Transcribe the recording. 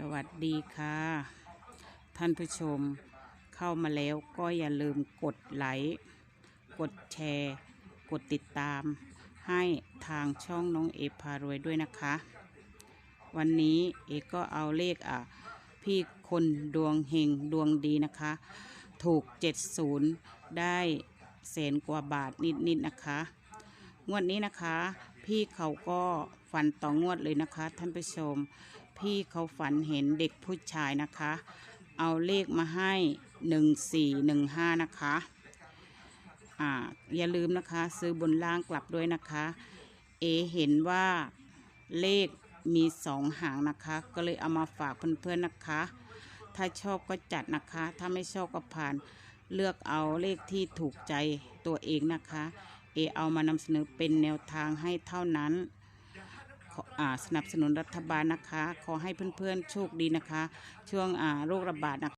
สวัสดีค่ะ ท่านผู้ชมเข้ามาแล้วก็อย่าลืมกดไลค์กดแชร์ กดติดตาม ให้ทางช่องน้องเอพารวยด้วยนะคะ วันนี้เอก็เอาเลขอะพี่คนดวงเฮงดวงดีนะคะ ถูก 70 ได้แสนกว่าบาทนิดๆนะคะ งวดนี้นะคะ พี่เขาก็ฝันต่องวดเลยนะคะ ท่านผู้ชม พี่เขาฝันเห็นเด็กผู้ชายนะคะ เอาเลขมาให้1415นะคะอ่าอย่าลืมนะคะ ซื้อบนล่างกลับด้วยนะคะ เอเห็นว่าเลขมีสองหางนะคะ ก็เลยเอามาฝากเพื่อนๆนะคะ ถ้าชอบก็จัดนะคะ ถ้าไม่ชอบก็ผ่านเลือกเอาเลขที่ถูกใจตัวเองนะคะ เอเอามานำเสนอเป็นแนวทางให้เท่านั้น สนับสนุนรัฐบาลนะคะ ขอให้เพื่อนๆโชคดีนะคะ ช่วงอ่าโรคระบาดนะคะ